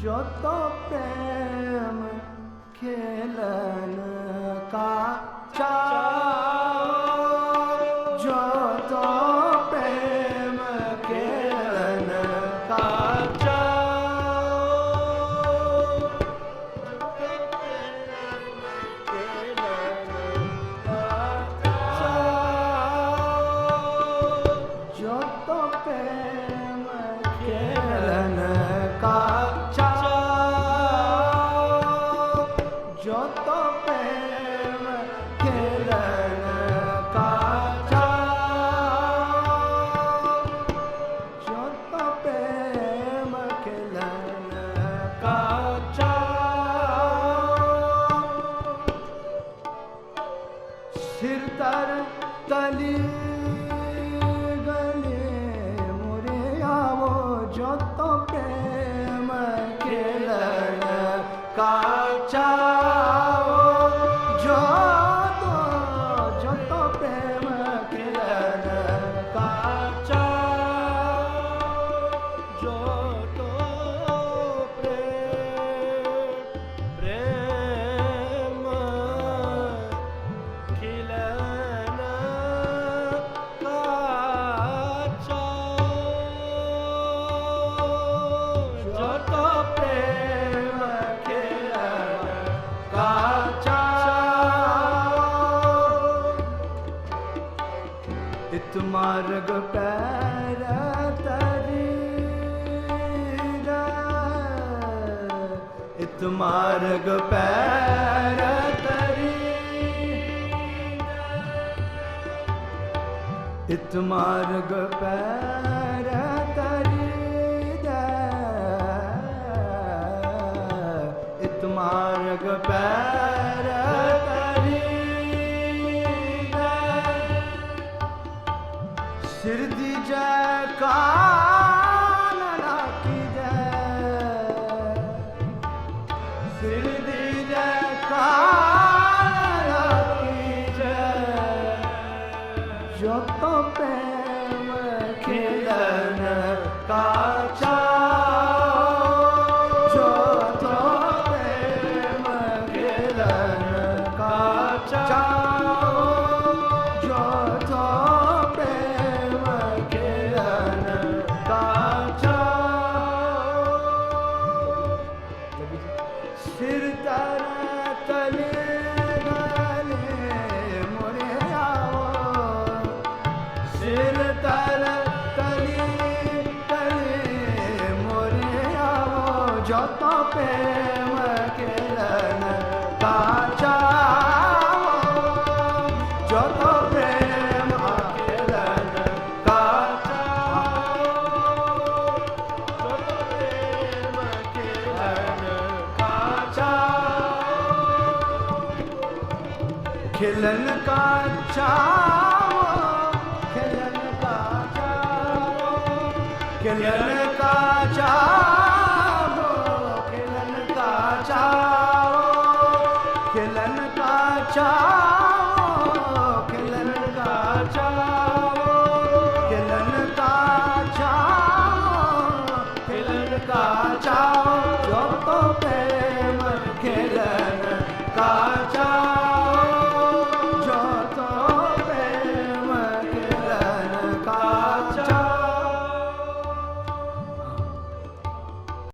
যত প্রেম খেলন কা যত ਜੋਤੋਂ ਪੈਮ ਖੇਲਣ ਕਾਚਾ ਖੇਲਣ ਕਾਚਾ ਸਿਰ ਤਲੀ ਗਲੇ ਮੁਰੇ ਆਵੋ ਜੋਤੋਂ ਪੈਮ ਖੇਲਣ ਚਾਵੋ ਜੋਤੋ ਇਤ ਮਾਰਗ ਪੈਰ ਤਰੀ। ਇਤ ਮਾਰਗ ਪੈਰ ਤਰੀ। ਇਤ ਮਾਰਗ ਪੈਰ ਕਾਚ ਜੇ ਮਿਲ ਜਤ ਪ੍ਰੇਮ ਕੇਲਨ ਕਾਚਾ ਜਤ ਪ੍ਰੇਮ ਕੇਲਨ ਕਾਚਾ ਖਿਲਨ ਕਾ ਚਾਵੋ ਖਿਲਨ ਖਿਲਨ ਕਾ বাঁচাও